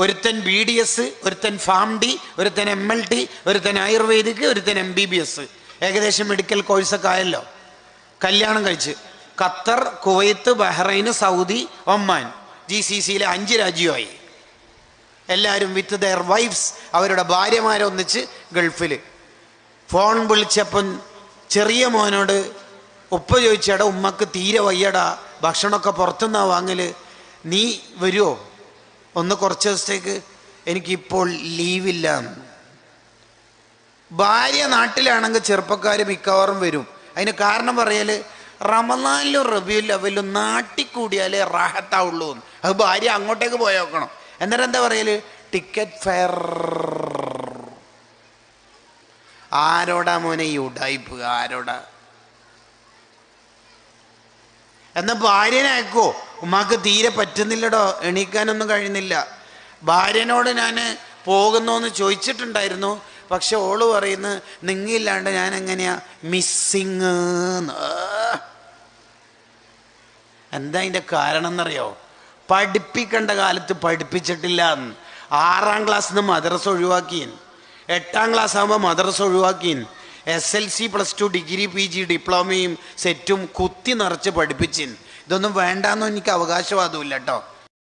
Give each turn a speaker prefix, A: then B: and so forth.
A: ഒരുത്തൻ B D S ഒരുത്തൻ pharm D ഒരുത്തൻ എം എൽ ടി ഒരുത്തൻ ആയുർവേദിക് ഒരുത്തൻ എം ബി ബി എസ് ഏകദേശം മെഡിക്കൽ കോഴ്സൊക്കെ ആയല്ലോ. കല്യാണം കഴിച്ച്. Qatar Kuwait Bahrain Saudi Oman. G C സിയിലെ അഞ്ച് രാജ്യമായി. എല്ലാവരും വിത്ത് ദയർ വൈഫ്സ് അവരുടെ ഭാര്യമാരൊന്നിച്ച് ഗൾഫിൽ ഫോൺ വിളിച്ചപ്പം ചെറിയ മോനോട് ഉപ്പ ചോദിച്ചടാ ഉമ്മക്ക് തീരെ വയ്യടാ ഭക്ഷണമൊക്കെ പുറത്തുനിന്നാ വാങ്ങൽ. നീ വരുമോ ഒന്ന് കുറച്ച് ദിവസത്തേക്ക് എനിക്കിപ്പോൾ ലീവില്ല. ഭാര്യ നാട്ടിലാണെങ്കിൽ ചെറുപ്പക്കാർ മിക്കവാറും വരും. അതിന് കാരണം പറയൽ റമദാനിലും റബിയും ലെവലും നാട്ടിൽ കൂടിയാലേ റാഹത്താവുള്ളൂ. അത് ഭാര്യ അങ്ങോട്ടേക്ക് പോയോക്കണം എന്നിട്ട് എന്താ പറയൽ? Ticket fare. ആരോടാ മോനെ ഈ ഉടായിപ്പ് ആരോടാ? എന്നാ ഭാര്യനെ അയക്കോ ഉമ്മാക്ക് തീരെ പറ്റുന്നില്ലടോ എണീക്കാനൊന്നും കഴിയുന്നില്ല. ഭാര്യനോട് ഞാൻ പോകുന്നു എന്ന് ചോദിച്ചിട്ടുണ്ടായിരുന്നു പക്ഷെ ഓൾ പറയുന്നു നിങ്ങില്ലാണ്ട് ഞാൻ എങ്ങനെയാ മിസ്സിങ് എന്താ അതിന്റെ കാരണം എന്നറിയോ പഠിപ്പിക്കേണ്ട കാലത്ത് പഠിപ്പിച്ചിട്ടില്ല. ആറാം ക്ലാസ് നിന്ന് മദ്രസ ഒഴിവാക്കിയൻ എട്ടാം ക്ലാസ് ആകുമ്പോൾ മദ്രസ ഒഴിവാക്കിയൻ S L C plus two degree P G ഡിപ്ലോമയും സെറ്റും കുത്തി നിറച്ച് പഠിപ്പിച്ചിൻ. ഇതൊന്നും വേണ്ടാന്നും എനിക്ക് അവകാശവാദമില്ല കേട്ടോ